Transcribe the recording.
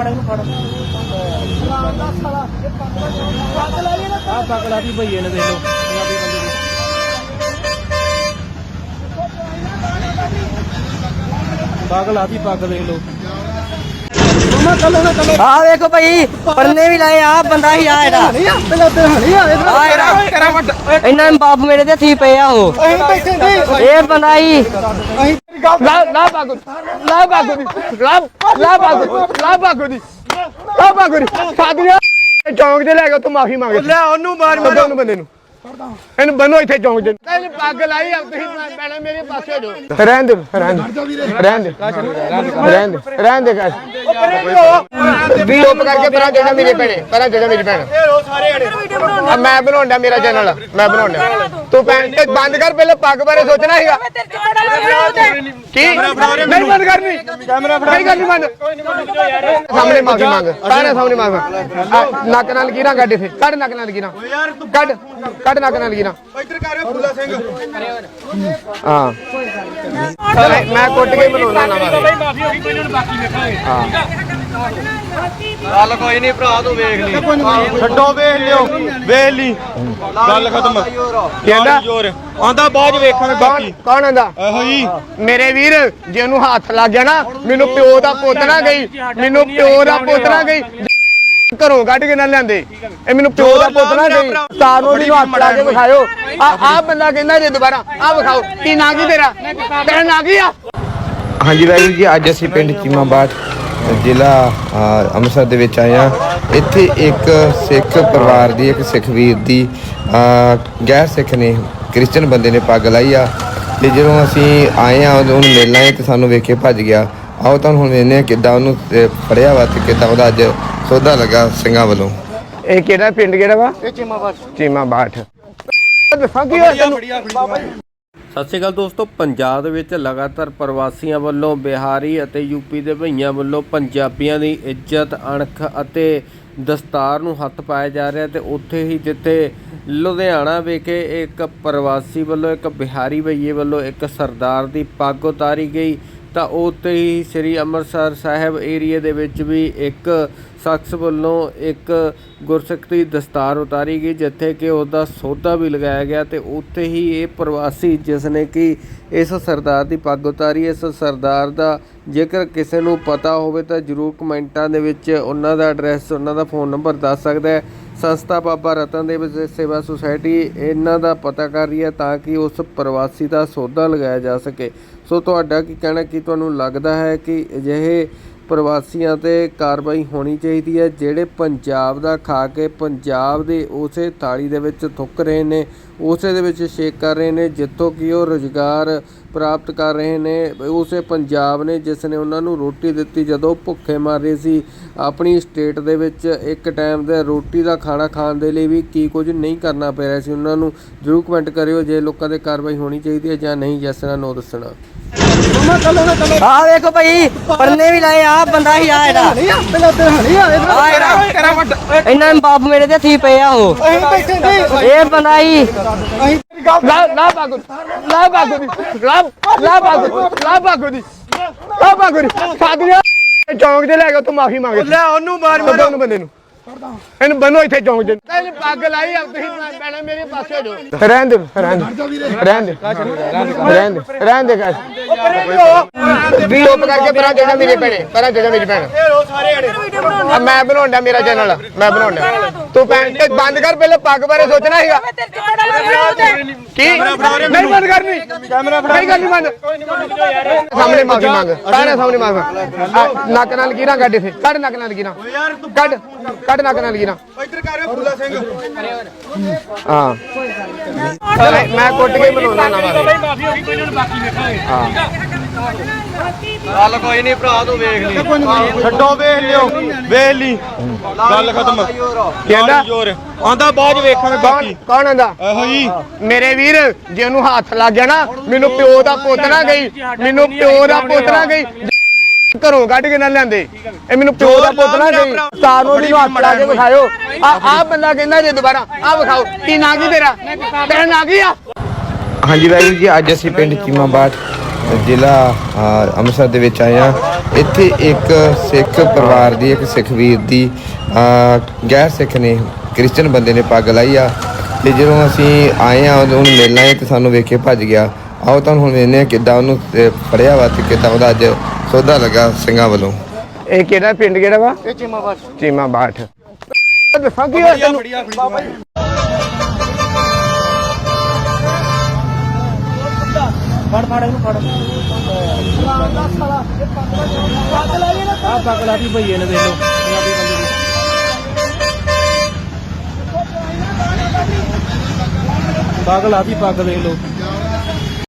ਫੜ ਇਹਨੂੰ ਫੜ। ਆ ਪਗਲਾ ਦੀ ਭਈਏ ਨੇ ਦੇਖ ਲਓ। ਪੰਜਾਬੀ ਬੰਦੇ ਦੀ ਪਗਲਾ ਦੀ ਪੱਗ ਦੇਖ ਲਓ। ਆ ਵੇਖੋ ਭਾਈ ਪਰਨੇ ਵੀ ਲਾਏ ਆ ਬੰਦਾ ਹੀ ਆ ਇਹਦਾ। ਆ ਇਹਦਾ ਇਹਨਾਂ ਬਾਪ ਮੇਰੇ ਤੇ ਥੀ ਪਏ ਆ ਉਹ। ਇਹ ਬੰਦਾ ਹੀ ਲਾ ਲਾ ਬਾਗੋ ਲਾ ਬਾਗੋ ਦੀ। ਲਾ ਲਾ ਬਾਗੋ ਲਾ ਬਾਗੋ ਦੀ। ਲਾ ਬਾਗੋ ਦੀ। ਸਾਧਿਆ ਚੌਂਕ ਦੇ ਲੈ ਕੇ ਤੂੰ ਮਾਫੀ ਮੰਗ ਲੈ ਉਹਨੂੰ ਮਾਰ ਮਾਰ। ਉਹਨੂੰ ਬੰਦੇ ਨੂੰ। ਇਹਨੂੰ ਬੰਨੋ ਇੱਥੇ ਚੌਂਕ ਦੇ ਤੇ ਪੱਗ ਲਾਈ ਆ ਤੁਸੀਂ ਪੈਣਾ ਮੇਰੇ ਪਾਸੇ ਹੋ ਜਾਓ। ਰਹਿਣ ਦੇ ਰਹਿਣ ਦੇ। ਰਹਿਣ ਦੇ। ਰਹਿਣ ਦੇ ਰਹਿਣ ਦੇ। ਕਰ ਵੀ ਚੁੱਪ ਕਰਕੇ ਪਰਾਂ ਜਿਹੜਾ ਮੇਰੇ ਭੈਣੇ ਪਰਾਂ ਜਿਹੜਾ ਮੇਰੀ ਭੈਣ। ਆ ਮੈਂ ਬਣਾਉਂਦਾ ਮੇਰਾ ਚੈਨਲ ਮੈਂ ਬਣਾਉਂਦਾ। ਤੂੰ ਭੈਣ ਤੇ ਬੰਦ ਕਰ ਪਹਿਲੇ ਪੱਗ ਬਾਰੇ ਸੋਚਣਾ ਸੀਗਾ। ਕੀ? ਨਹੀਂ ਬੰਦ ਕਰਨੀ ਕੈਮਰਾ ਫੜਾ ਨਹੀਂ ਕਰਨੀ ਬੰਦ ਸਾਹਮਣੇ ਮਾਫੀ ਮੰਗ। ਸਾਰੇ ਸਾਹਮਣੇ ਮਾਫੀ ਨੱਕ ਨਾਲ ਲਕੀਰਾਂ ਕੱਢ ਇਥੇ। ਕੱਢ ਨੱਕ ਨਾਲ ਲਕੀਰਾਂ ਕੱਢ। ਕੱਢ ਨੱਕ ਨਾਲ ਲਕੀਰਾਂ ਇੱਧਰ ਕਰ ਫੁੱਲਾ ਸਿੰਘ। ਹਾਂ। ਮੈਂ- ਮੈਂ ਕੁੱਟ ਕੇ ਬਣਾਉਣਾ ਨਾ ਮਾਰੇ। ਮਾਫੀ ਹੋ। ਗਈ ਕੋਈ ਨਹੀਂ ਬਾਕੀ ਵੇਖਾਂਗੇ ਗੱਲ ਕੋਈ ਨਹੀਂ ਭਰਾ ਤੂੰ ਵੇਖ ਲਈ ਛੱਡੋ ਵੇਖ ਲਿਓ। ਵੇਖ ਲਈ। ਗੱਲ ਖਤਮ। ਕਹਿੰਦਾ ਜੋਰ। ਆਂਦਾ ਬਾਅਦ ਚ ਵੇਖਾਂਗੇ ਕੌਣ ਬਾਕੀ। ਕੌਣ ਆਂਦਾ? ਇਹੋ ਜੀ ਮੇਰੇ ਵੀਰ ਜੇ ਉਹਨੂੰ ਹੱਥ ਲੱਗ ਗਿਆ ਨਾ ਮੈਨੂੰ ਪਿਓ ਦਾ ਪੁੱਤ ਨਾ ਗਈ ਮੈਨੂੰ ਪਿਓ ਦਾ ਪੁੱਤ ਨਾ ਗਈ ਘਰੋਂ ਕੱਢ ਕੇ ਨਾ ਲਿਆਂਦੇ। ਇਹ ਮੈਨੂੰ ਪਿਓ ਦਾ ਪੁੱਤ ਨਾ ਗਈ ਸਟਾਰ ਨੂੰ ਮੈਨੂੰ ਹੱਥ ਲਾ ਕੇ ਵਿਖਾਇਓ। ਆ ਆ ਬੰਦਾ ਕਹਿੰਦਾ ਜੇ ਦੁਬਾਰਾ ਆ ਵਿਖਾਓ। ਕੀ ਨਾਂ ਕੀ ਤੇਰਾ? ਤੇਰਾ ਨਾਂ ਕੀ ਆ? ਹਾਂਜੀ ਵਾਹਿਗੁਰੂ ਜੀ ਅੱਜ ਅਸੀਂ ਪਿੰਡ ਚੀਮਾਬਾਦ ਜ਼ਿਲ੍ਹਾ ਅੰਮ੍ਰਿਤਸਰ ਦੇ ਵਿੱਚ ਆਏ ਹਾਂ। ਇੱਥੇ ਇੱਕ ਸਿੱਖ ਪਰਿਵਾਰ ਦੀ ਇੱਕ ਸਿੱਖ ਵੀਰ ਦੀ ਗੈਰ ਸਿੱਖ ਨੇ ਕ੍ਰਿਸਚੀਅਨ ਬੰਦੇ ਨੇ ਪੱਗ ਲਾਈ ਆ। ਤੇ ਜਦੋਂ ਅਸੀਂ ਆਏ ਆ ਉਹਨੂੰ ਮਿਲਣਾ ਤੇ ਸਾਨੂੰ ਵੇਖ ਕੇ ਭੱਜ ਗਿਆ। ਆਓ ਤੁਹਾਨੂੰ ਹੁਣ ਵੇਖਦੇ ਹਾਂ ਕਿੱਦਾਂ ਉਹਨੂੰ ਅ, ਫੜਿਆ ਵਾ ਤੇ ਕਿੱਦਾਂ ਉਹਦਾ ਅੱਜ ਸੌਦਾ ਲੱਗਾ ਸਿੰਘਾਂ ਵੱਲੋਂ। ਇਹ ਕਿਹੜਾ ਪਿੰਡ ਕਿਹੜਾ ਵਾ? ਇਹ ਚੀਮਾਬਾਦ। ਚੀਮਾਬਾਦ। ਦੱਸਾਂ ਕੀ ਹੋਇਆ ਤੈਨੂੰ? ਸਤਿ ਸ਼੍ਰੀ ਅਕਾਲ ਦੋਸਤੋ ਪੰਜਾਬ ਦੇ ਵਿੱਚ ਲਗਾਤਾਰ ਪ੍ਰਵਾਸੀਆਂ ਵੱਲੋਂ ਬਿਹਾਰੀ ਅਤੇ ਯੂਪੀ ਦੇ ਭਈਆਂ ਵੱਲੋਂ ਪੰਜਾਬੀਆਂ ਦੀ ਇੱਜ਼ਤ ਅਣਖ ਅਤੇ ਦਸਤਾਰ ਨੂੰ ਹੱਥ ਪਾਇਆ ਜਾ ਰਿਹਾ ਤੇ ਉੱਥੇ ਹੀ ਜਿੱਥੇ ਲੁਧਿਆਣਾ ਵਿਖੇ ਇੱਕ ਪ੍ਰਵਾਸੀ ਵੱਲੋਂ ਇੱਕ ਬਿਹਾਰੀ ਭਈਏ ਵੱਲੋਂ ਇੱਕ ਸਰਦਾਰ ਦੀ ਪੱਗ ਉਤਾਰੀ ਗਈ ਤਾਂ ਉੱਥੇ ਹੀ ਸ੍ਰੀ ਅੰਮ੍ਰਿਤਸਰ ਸਾਹਿਬ ਏਰੀਆ ਦੇ ਵਿੱਚ ਵੀ ਇੱਕ ਸ਼ਖਸ ਵੱਲੋਂ ਇੱਕ ਗੁਰਸਿੱਖ ਦੀ ਦਸਤਾਰ ਉਤਾਰੀ ਗਈ, ਜਿੱਥੇ ਕਿ ਉਹਦਾ ਸੌਦਾ ਵੀ ਲਗਾਇਆ ਗਿਆ ਅਤੇ ਉੱਥੇ ਹੀ ਇਹ ਪ੍ਰਵਾਸੀ ਜਿਸ ਨੇ ਕਿ ਇਸ ਸਰਦਾਰ ਦੀ ਪੱਗ ਉਤਾਰੀ, ਇਸ ਸਰਦਾਰ ਦਾ ਜੇਕਰ ਕਿਸੇ ਨੂੰ ਪਤਾ ਹੋਵੇ ਤਾਂ ਜਰੂਰ ਕਮੈਂਟਾਂ ਦੇ ਵਿੱਚ ਉਹਨਾਂ ਦਾ ਐਡਰੈਸ, ਉਹਨਾਂ ਦਾ ਫੋਨ ਨੰਬਰ ਦੱਸ ਸਕਦਾ ਹੈ। ਸੰਸਥਾ ਬਾਬਾ ਰਤਨ ਦੇਵ ਸੇਵਾ ਸੁਸਾਇਟੀ ਇਹਨਾਂ ਦਾ ਪਤਾ ਕਰ ਰਹੀ ਹੈ ਤਾਂ ਕਿ ਉਸ ਪ੍ਰਵਾਸੀ ਦਾ ਸੌਦਾ ਲਗਾਇਆ ਜਾ ਸਕੇ। ਸੋ ਤੁਹਾਡਾ ਕੀ ਕਹਿਣਾ, ਕੀ ਤੁਹਾਨੂੰ ਲੱਗਦਾ ਹੈ ਕਿ ਅਜਿਹੇ ਪ੍ਰਵਾਸੀਆਂ ਤੇ ਕਾਰਵਾਈ ਹੋਣੀ ਚਾਹੀਦੀ ਹੈ। ਜਿਹੜੇ ਪੰਜਾਬ ਦਾ ਖਾ ਕੇ ਪੰਜਾਬ ਦੇ ਉਸੇ ਥਾਲੀ ਦੇ ਵਿੱਚ ਥੁੱਕ ਰਹੇ ਨੇ, ਉਸੇ ਦੇ ਵਿੱਚ ਸ਼ੇਕ ਕਰ ਰਹੇ ਨੇ, ਜਿੱਥੋਂ ਕਿ ਉਹ ਰੁਜ਼ਗਾਰ ਪ੍ਰਾਪਤ ਕਰ ਰਹੇ ਨੇ। ਉਸੇ ਪੰਜਾਬ ਨੇ ਜਿਸ ਨੇ ਉਹਨਾਂ ਨੂੰ ਰੋਟੀ ਦਿੱਤੀ, ਜਦੋਂ ਭੁੱਖੇ ਮਰ ਰਹੇ ਸੀ, ਆਪਣੀ ਸਟੇਟ ਦੇ ਵਿੱਚ ਇੱਕ ਟਾਈਮ ਦੇ ਰੋਟੀ ਦਾ ਖਾਣਾ ਖਾਣ ਦੇ ਲਈ ਵੀ ਕੀ ਕੁਝ ਨਹੀਂ ਕਰਨਾ ਪੈ ਰਿਹਾ ਸੀ। ਉਹਨਾਂ ਨੂੰ ਜਰੂਰ ਕਮੈਂਟ ਕਰਿਓ ਜੇ ਲੋਕਾਂ ਤੇ ਕਾਰਵਾਈ ਹੋਣੀ ਚਾਹੀਦੀ ਹੈ ਜਾਂ ਨਹੀਂ। ਜਿਸ ਤਰ੍ਹਾਂ ਨੋ ਦੱਸਣਾ। ਆ ਵੇਖੋ ਭਾਈ ਪਰਨੇ ਵੀ ਲਾਏ ਆ ਬੰਦਾ ਹੀ ਆ ਇਹਦਾ। ਆ ਇਹਦਾ। ਇਹਨਾਂ ਬਾਪ ਮੇਰੇ ਤੇ ਥੀ ਪਏ ਆ ਉਹ। ਇਹ ਬੰਦਾ ਹੀ। ਲਾ ਲਾ ਬਾਗੋ ਲਾ ਬਾਗੋ ਦੀ। ਲਾ ਲਾ ਬਾਗੋ ਲਾ ਬਾਗੋ ਦੀ। ਲਾ ਬਾਗੋ ਦੀ। ਸਾਧਿਆ ਚੌਂਕ ਦੇ ਲੈ ਕੇ ਤੂੰ ਮਾਫੀ ਮੰਗ ਲੈ ਉਹਨੂੰ ਮਾਰ ਮਾਰ। ਉਹਨੂੰ ਬੰਦੇ ਨੂੰ। ਇਹਨੂੰ ਬੰਨੋ ਇੱਥੇ ਚੌਂਕ ਦੇ ਤੇ ਪੱਗ ਲਾਈ ਆ ਤੁਸੀਂ ਪੈਣਾ ਮੇਰੇ ਪਾਸੇ ਹੋ ਜਾਓ ਰਹਿਣ ਦੇ ਰਹਿਣ ਦੇ। ਰਹਿਣ ਦੇ। ਰਹਿਣ ਦੇ। ਰਹਿਣ ਦੇ। ਕਰ ਵੀ ਚੁੱਪ ਕਰਕੇ ਪਰਾਂ ਜਿਹੜਾ ਮੇਰੇ ਭੈਣੇ ਪਰਾਂ ਜਿਹੜਾ ਮੇਰੀ ਭੈਣ। ਆ ਮੈਂ ਬਣਾਉਂਦਾ ਮੇਰਾ ਚੈਨਲ ਮੈਂ ਬਣਾਉਂਦਾ। ਤੂੰ ਭੈਣ ਤੇ ਬੰਦ ਕਰ ਪਹਿਲੇ ਪੱਗ ਬਾਰੇ ਸੋਚਣਾ ਸੀਗਾ। ਕੀ? ਨਹੀਂ ਬੰਦ ਕਰਨੀ। ਕੈਮਰਾ ਫੜਾ ਨਹੀਂ ਕਰਨੀ ਬੰਦ ਸਾਹਮਣੇ ਮਾਫੀ ਮੰਗ। ਸਾਰੇ ਸਾਹਮਣੇ ਮਾਫੀ ਨੱਕ ਨਾਲ ਲਕੀਰਾਂ ਕੱਢ ਇਥੇ। ਕੱਢ ਨੱਕ ਨਾਲ ਲਕੀਰਾਂ ਕੱਢ ਕੱਢ ਨੱਕ ਨਾਲ ਲਕੀਰਾਂ ਇੱਧਰ ਕਰ ਫੁੱਲਾ ਸਿੰਘ। ਹਾਂ। ਮੈਂ- ਕੁੱਟ ਕੇ ਬਣਾਉਣਾ ਨਾ ਮਾਫੀ ਹੋ ਗਈ ਕੋਈ ਨਹੀਂ ਬਾਕੀ ਵੇਖਾਂਗੇ ਗੱਲ ਕੋਈ ਨਹੀਂ ਭਰਾ ਤੂੰ ਵੇਖ ਲਈ। ਛੱਡੋ ਵੇਖ ਲਿਓ। ਵੇਖ ਲਈ। ਗੱਲ ਖਤਮ। ਕਹਿੰਦਾ ਆਂਦਾ? ਬਾਅਦ ਵੇਖਾਂਗੇ ਬਾਕੀ। ਕੌਣ ਆਂਦਾ? ਇਹੋ ਜੀ। ਮੇਰੇ ਵੀਰ ਜੇ ਉਹਨੂੰ ਹੱਥ ਲੱਗ ਗਿਆ ਨਾ ਮੈਨੂੰ ਪਿਓ ਦਾ ਪੁੱਤ ਨਾ ਗਈ। ਮੈਨੂੰ ਪਿਓ ਦਾ ਪੁੱਤ ਨਾ ਗਈ। ਘਰੋਂ ਕੱਢ ਕੇ ਨਾ ਲਿਆਂਦੇ। ਇਹ ਮੈਨੂੰ ਪਿਓ ਦਾ ਪੁੱਤ ਨਾ ਗਈ। ਨੂੰ ਮੈਨੂੰ ਹੱਥ ਲਾ ਕੇ ਵਿਖਾਇਓ। ਆ ਆ ਬੰਦਾ ਕਹਿੰਦਾ ਜੇ ਦੁਬਾਰਾ ਆ ਵਿਖਾਓ। ਕੀ ਨਾਂ ਕੀ ਤੇਰਾ? ਤੇਰਾ ਨਾਂ ਕੀ ਆ? ਹਾਂਜੀ ਵਾਹਿਗੁਰੂ ਜੀ ਅੱਜ ਅਸੀਂ ਪਿੰਡ ਚੀਮਾਬਾਦ ਜ਼ਿਲ੍ਹਾ ਅੰਮ੍ਰਿਤਸਰ ਦੇ ਵਿੱਚ ਆਏ ਆ ਇੱਥੇ ਇੱਕ ਸਿੱਖ ਪਰਿਵਾਰ ਦੀ ਇੱਕ ਸਿੱਖ ਵੀਰ ਦੀ ਗੈਰ ਸਿੱਖ ਨੇ ਕ੍ਰਿਸਚੀਅਨ ਬੰਦੇ ਨੇ ਪੱਗ ਲਾਈ ਆ। ਤੇ ਜਦੋਂ ਅਸੀਂ ਆਏ ਆ ਉਹਨੂੰ ਮਿਲਣ ਆਏ ਤੇ ਸਾਨੂੰ ਵੇਖ ਕੇ ਭੱਜ ਗਿਆ। ਆਓ ਤੁਹਾਨੂੰ ਹੁਣ ਵੇਖਦੇ ਆ ਕਿੱਦਾਂ ਉਹਨੂੰ ਫੜਿਆ ਵਾ ਤੇ ਕਿੱਦਾਂ ਉਹਦਾ ਅੱਜ ਸੌਦਾ ਲੱਗਾ ਸਿੰਘਾਂ ਵੱਲੋਂ। ਇਹ ਕਿਹੜਾ ਪਿੰਡ ਕਿਹੜਾ ਵਾ? ਇਹ ਚੀਮਾ ਬਾਠ। ਚੀਮਾ ਬਾਠ। ਦੱਸਾਂ ਕੀ ਹੋਇਆ ਤੈਨੂੰ? ਫੜ ਫੜ ਇਹਨੂੰ ਫੜ। ਆ ਪੱਗ ਲਾ ਦੀ ਭਈਏ ਨੇ ਦੇਖ ਲਓ। ਪੰਜਾਬੀ ਬੰਦੇ ਦੀ। ਪੱਗ ਲਾ ਦੀ ਪੱਗ ਦੇਖ ਲਓ।